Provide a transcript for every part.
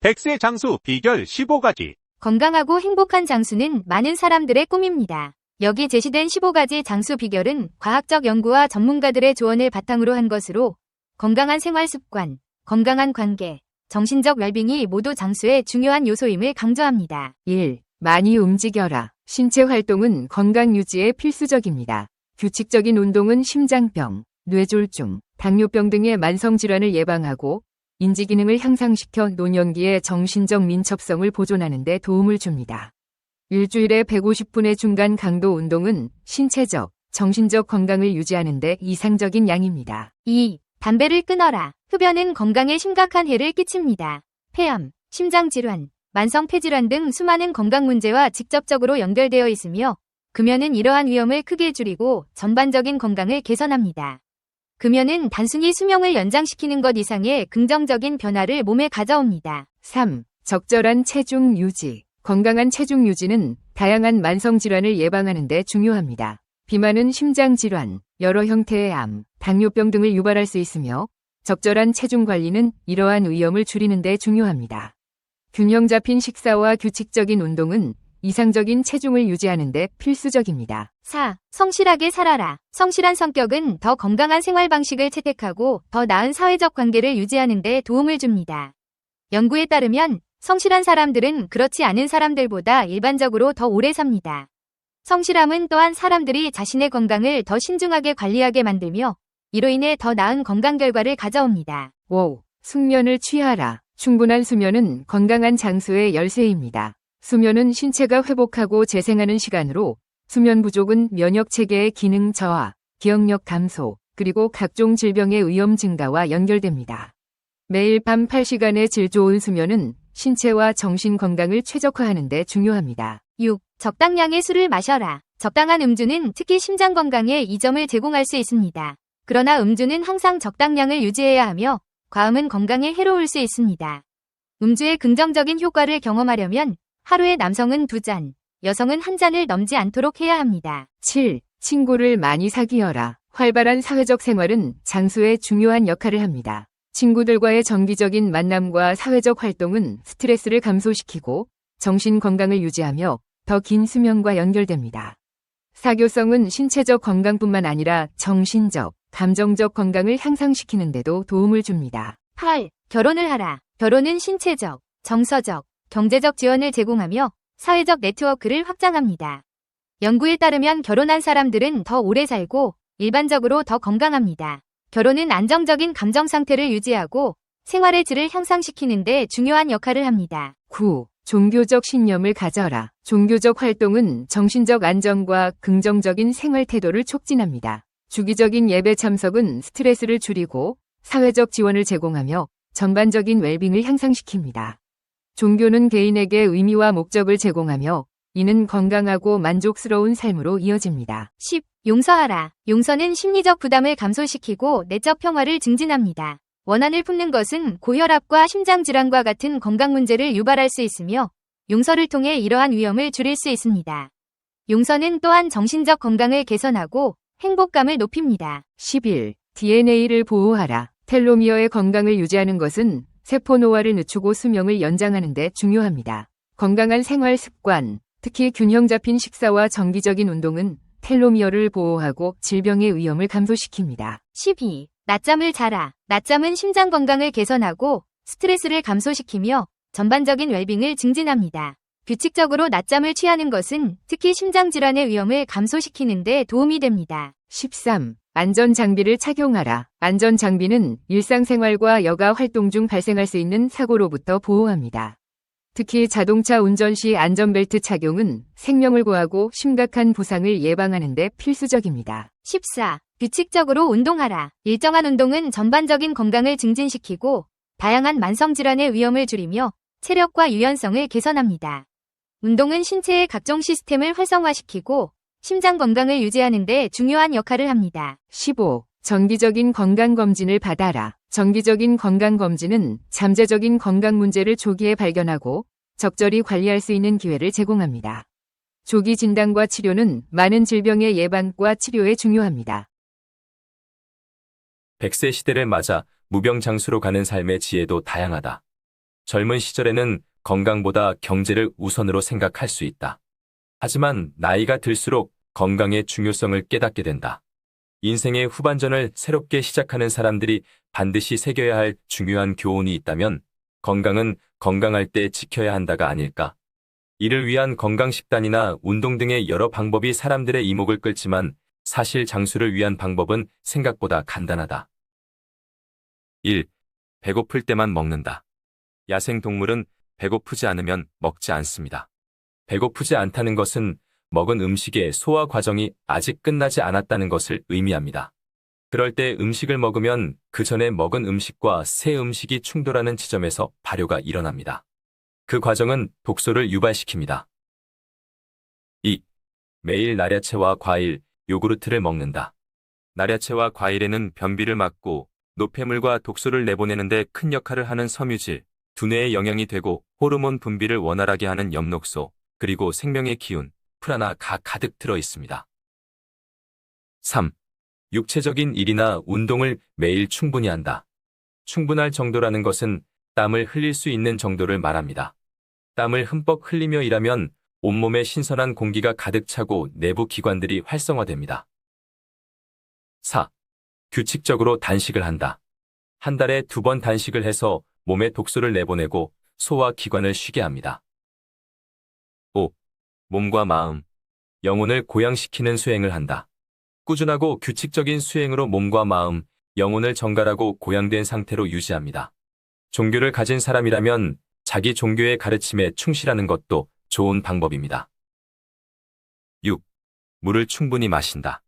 백세 장수 비결 15가지. 건강하고 행복한 장수는 많은 사람들의 꿈입니다. 여기 제시된 15가지 장수 비결은 과학적 연구와 전문가들의 조언을 바탕으로 한 것으로 건강한 생활 습관, 건강한 관계, 정신적 웰빙이 모두 장수의 중요한 요소임을 강조합니다. 1. 많이 움직여라. 신체 활동은 건강 유지에 필수적입니다. 규칙적인 운동은 심장병, 뇌졸중, 당뇨병 등의 만성질환을 예방하고 인지 기능을 향상시켜 노년기의 정신적 민첩성을 보존하는 데 도움을 줍니다. 일주일에 150분의 중간 강도 운동은 신체적, 정신적 건강을 유지하는 데 이상적인 양입니다. 2. 담배를 끊어라. 흡연은 건강에 심각한 해를 끼칩니다. 폐암, 심장질환, 만성폐질환 등 수많은 건강 문제와 직접적으로 연결되어 있으며 금연은 이러한 위험을 크게 줄이고 전반적인 건강을 개선합니다. 금연은 단순히 수명을 연장시키는 것 이상의 긍정적인 변화를 몸에 가져옵니다. 3. 적절한 체중 유지. 건강한 체중 유지는 다양한 만성 질환을 예방하는 데 중요합니다. 비만은 심장 질환, 여러 형태의 암, 당뇨병 등을 유발할 수 있으며 적절한 체중 관리는 이러한 위험을 줄이는 데 중요합니다. 균형 잡힌 식사와 규칙적인 운동은 이상적인 체중을 유지하는 데 필수적입니다. 4. 성실하게 살아라. 성실한 성격은 더 건강한 생활 방식을 채택하고 더 나은 사회적 관계를 유지하는 데 도움을 줍니다. 연구에 따르면 성실한 사람들은 그렇지 않은 사람들보다 일반적으로 더 오래 삽니다. 성실함은 또한 사람들이 자신의 건강을 더 신중하게 관리하게 만들며 이로 인해 더 나은 건강 결과를 가져옵니다. 5. 숙면을 취하라. 충분한 수면은 건강한 장수의 열쇠입니다. 수면은 신체가 회복하고 재생하는 시간으로 수면 부족은 면역 체계의 기능 저하, 기억력 감소, 그리고 각종 질병의 위험 증가와 연결됩니다. 매일 밤 8시간의 질 좋은 수면은 신체와 정신 건강을 최적화하는 데 중요합니다. 6. 적당량의 술을 마셔라. 적당한 음주는 특히 심장 건강에 이 점을 제공할 수 있습니다. 그러나 음주는 항상 적당량을 유지해야 하며 과음은 건강에 해로울 수 있습니다. 음주의 긍정적인 효과를 경험하려면 하루에 남성은 두 잔, 여성은 한 잔을 넘지 않도록 해야 합니다. 7. 친구를 많이 사귀어라. 활발한 사회적 생활은 장수의 중요한 역할을 합니다. 친구들과의 정기적인 만남과 사회적 활동은 스트레스를 감소시키고 정신 건강을 유지하며 더 긴 수면과 연결됩니다. 사교성은 신체적 건강뿐만 아니라 정신적, 감정적 건강을 향상시키는 데도 도움을 줍니다. 8. 결혼을 하라. 결혼은 신체적, 정서적, 경제적 지원을 제공하며 사회적 네트워크를 확장합니다. 연구에 따르면 결혼한 사람들은 더 오래 살고 일반적으로 더 건강합니다. 결혼은 안정적인 감정 상태를 유지하고 생활의 질을 향상시키는 데 중요한 역할을 합니다. 9. 종교적 신념을 가져라. 종교적 활동은 정신적 안정과 긍정적인 생활 태도를 촉진합니다. 주기적인 예배 참석은 스트레스를 줄이고 사회적 지원을 제공하며 전반적인 웰빙을 향상시킵니다. 종교는 개인에게 의미와 목적을 제공하며 이는 건강하고 만족스러운 삶으로 이어집니다. 10. 용서하라. 용서는 심리적 부담을 감소시키고 내적 평화를 증진합니다. 원한을 품는 것은 고혈압과 심장질환과 같은 건강 문제를 유발할 수 있으며 용서를 통해 이러한 위험을 줄일 수 있습니다. 용서는 또한 정신적 건강을 개선하고 행복감을 높입니다. 11. DNA를 보호하라. 텔로미어의 건강을 유지하는 것은 세포 노화를 늦추고 수명을 연장하는 데 중요합니다. 건강한 생활 습관, 특히 균형 잡힌 식사와 정기적인 운동은 텔로미어를 보호하고 질병의 위험을 감소시킵니다. 12. 낮잠을 자라. 낮잠은 심장 건강을 개선하고 스트레스를 감소시키며 전반적인 웰빙을 증진합니다. 규칙적으로 낮잠을 취하는 것은 특히 심장 질환의 위험을 감소시키는 데 도움이 됩니다. 13. 안전 장비를 착용하라. 안전 장비는 일상생활과 여가 활동 중 발생할 수 있는 사고로부터 보호합니다. 특히 자동차 운전 시 안전벨트 착용은 생명을 구하고 심각한 부상을 예방하는 데 필수적입니다. 14. 규칙적으로 운동하라. 일정한 운동은 전반적인 건강을 증진시키고 다양한 만성질환의 위험을 줄이며 체력과 유연성을 개선합니다. 운동은 신체의 각종 시스템을 활성화시키고 심장 건강을 유지하는 데 중요한 역할을 합니다. 15. 정기적인 건강검진을 받아라. 정기적인 건강검진은 잠재적인 건강 문제를 조기에 발견하고 적절히 관리할 수 있는 기회를 제공합니다. 조기 진단과 치료는 많은 질병의 예방과 치료에 중요합니다. 100세 시대를 맞아 무병장수로 가는 삶의 지혜도 다양하다. 젊은 시절에는 건강보다 경제를 우선으로 생각할 수 있다. 하지만 나이가 들수록 건강의 중요성을 깨닫게 된다. 인생의 후반전을 새롭게 시작하는 사람들이 반드시 새겨야 할 중요한 교훈이 있다면 건강은 건강할 때 지켜야 한다가 아닐까. 이를 위한 건강식단이나 운동 등의 여러 방법이 사람들의 이목을 끌지만 사실 장수를 위한 방법은 생각보다 간단하다. 1. 배고플 때만 먹는다. 야생 동물은 배고프지 않으면 먹지 않습니다. 배고프지 않다는 것은 먹은 음식의 소화 과정이 아직 끝나지 않았다는 것을 의미합니다. 그럴 때 음식을 먹으면 그 전에 먹은 음식과 새 음식이 충돌하는 지점에서 발효가 일어납니다. 그 과정은 독소를 유발시킵니다. 2. 매일 나랴채와 과일, 요구르트를 먹는다. 나랴채와 과일에는 변비를 막고 노폐물과 독소를 내보내는데 큰 역할을 하는 섬유질, 두뇌에 영향이 되고 호르몬 분비를 원활하게 하는 엽록소, 그리고 생명의 기운, 프라나가 가득 들어 있습니다. 3. 육체적인 일이나 운동을 매일 충분히 한다. 충분할 정도라는 것은 땀을 흘릴 수 있는 정도를 말합니다. 땀을 흠뻑 흘리며 일하면 온몸에 신선한 공기가 가득 차고 내부 기관들이 활성화됩니다. 4. 규칙적으로 단식을 한다. 한 달에 두 번 단식을 해서 몸에 독소를 내보내고 소화 기관을 쉬게 합니다. 5. 몸과 마음, 영혼을 고양시키는 수행을 한다. 꾸준하고 규칙적인 수행으로 몸과 마음, 영혼을 정갈하고 고양된 상태로 유지합니다. 종교를 가진 사람이라면 자기 종교의 가르침에 충실하는 것도 좋은 방법입니다. 6. 물을 충분히 마신다.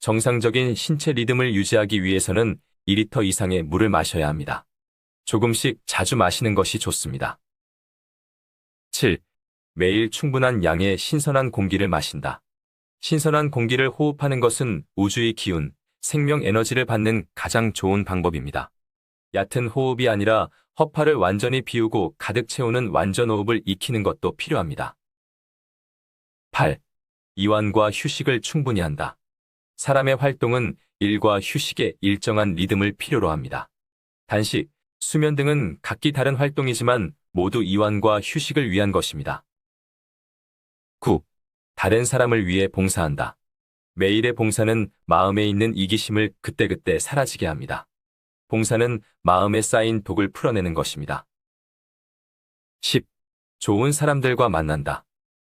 정상적인 신체 리듬을 유지하기 위해서는 2리터 이상의 물을 마셔야 합니다. 조금씩 자주 마시는 것이 좋습니다. 7. 매일 충분한 양의 신선한 공기를 마신다. 신선한 공기를 호흡하는 것은 우주의 기운, 생명 에너지를 받는 가장 좋은 방법입니다. 얕은 호흡이 아니라 허파를 완전히 비우고 가득 채우는 완전 호흡을 익히는 것도 필요합니다. 8. 이완과 휴식을 충분히 한다. 사람의 활동은 일과 휴식의 일정한 리듬을 필요로 합니다. 단식, 수면 등은 각기 다른 활동이지만 모두 이완과 휴식을 위한 것입니다. 9. 다른 사람을 위해 봉사한다. 매일의 봉사는 마음에 있는 이기심을 그때그때 사라지게 합니다. 봉사는 마음에 쌓인 독을 풀어내는 것입니다. 10. 좋은 사람들과 만난다.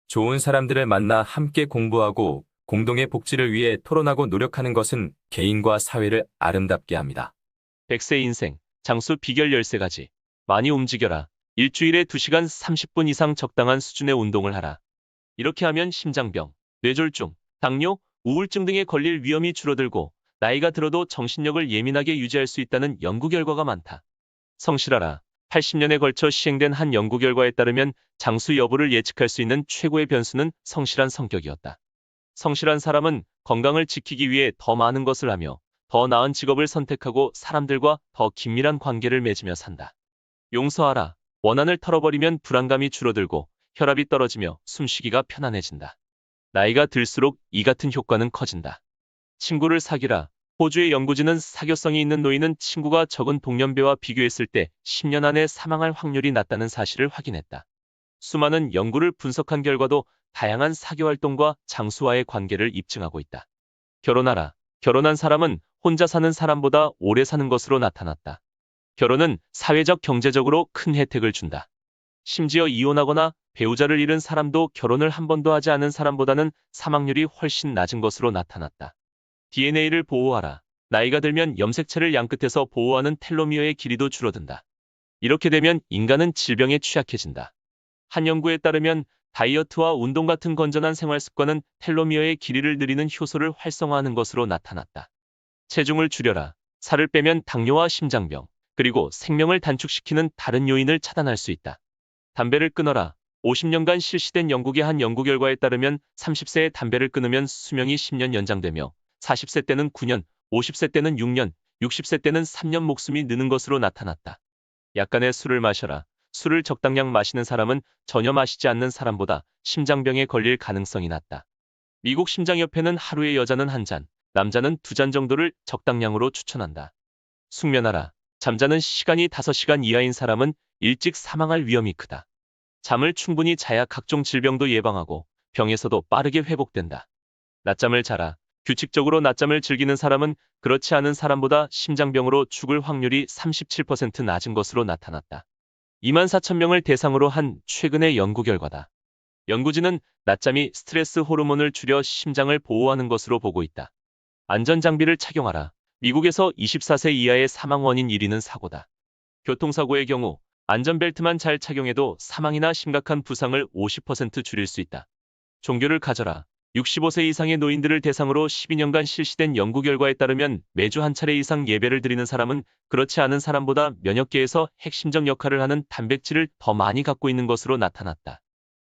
좋은 사람들을 만나 함께 공부하고 공동의 복지를 위해 토론하고 노력하는 것은 개인과 사회를 아름답게 합니다. 100세 인생, 장수 비결 13가지. 많이 움직여라. 일주일에 2시간 30분 이상 적당한 수준의 운동을 하라. 이렇게 하면 심장병, 뇌졸중, 당뇨, 우울증 등에 걸릴 위험이 줄어들고 나이가 들어도 정신력을 예민하게 유지할 수 있다는 연구 결과가 많다. 성실하라. 80년에 걸쳐 시행된 한 연구 결과에 따르면 장수 여부를 예측할 수 있는 최고의 변수는 성실한 성격이었다. 성실한 사람은 건강을 지키기 위해 더 많은 것을 하며 더 나은 직업을 선택하고 사람들과 더 긴밀한 관계를 맺으며 산다. 용서하라. 원한을 털어버리면 불안감이 줄어들고 혈압이 떨어지며 숨쉬기가 편안해진다. 나이가 들수록 이 같은 효과는 커진다. 친구를 사귀라. 호주의 연구진은 사교성이 있는 노인은 친구가 적은 동년배와 비교했을 때 10년 안에 사망할 확률이 낮다는 사실을 확인했다. 수많은 연구를 분석한 결과도 다양한 사교 활동과 장수와의 관계를 입증하고 있다. 결혼하라. 결혼한 사람은 혼자 사는 사람보다 오래 사는 것으로 나타났다. 결혼은 사회적 경제적으로 큰 혜택을 준다. 심지어 이혼하거나 배우자를 잃은 사람도 결혼을 한 번도 하지 않은 사람보다는 사망률이 훨씬 낮은 것으로 나타났다. DNA를 보호하라. 나이가 들면 염색체를 양끝에서 보호하는 텔로미어의 길이도 줄어든다. 이렇게 되면 인간은 질병에 취약해진다. 한 연구에 따르면 다이어트와 운동 같은 건전한 생활 습관은 텔로미어의 길이를 늘리는 효소를 활성화하는 것으로 나타났다. 체중을 줄여라. 살을 빼면 당뇨와 심장병, 그리고 생명을 단축시키는 다른 요인을 차단할 수 있다. 담배를 끊어라. 50년간 실시된 영국의 한 연구 결과에 따르면 30세에 담배를 끊으면 수명이 10년 연장되며 40세 때는 9년, 50세 때는 6년, 60세 때는 3년 목숨이 느는 것으로 나타났다. 약간의 술을 마셔라. 술을 적당량 마시는 사람은 전혀 마시지 않는 사람보다 심장병에 걸릴 가능성이 낮다. 미국 심장협회는 하루에 여자는 한 잔, 남자는 두 잔 정도를 적당량으로 추천한다. 숙면하라. 잠자는 시간이 5시간 이하인 사람은 일찍 사망할 위험이 크다. 잠을 충분히 자야 각종 질병도 예방하고 병에서도 빠르게 회복된다. 낮잠을 자라. 규칙적으로 낮잠을 즐기는 사람은 그렇지 않은 사람보다 심장병으로 죽을 확률이 37% 낮은 것으로 나타났다. 2만 4천 명을 대상으로 한 최근의 연구 결과다. 연구진은 낮잠이 스트레스 호르몬을 줄여 심장을 보호하는 것으로 보고 있다. 안전장비를 착용하라. 미국에서 24세 이하의 사망 원인 1위는 사고다. 교통사고의 경우 안전벨트만 잘 착용해도 사망이나 심각한 부상을 50% 줄일 수 있다. 종교를 가져라. 65세 이상의 노인들을 대상으로 12년간 실시된 연구 결과에 따르면 매주 한 차례 이상 예배를 드리는 사람은 그렇지 않은 사람보다 면역계에서 핵심적 역할을 하는 단백질을 더 많이 갖고 있는 것으로 나타났다.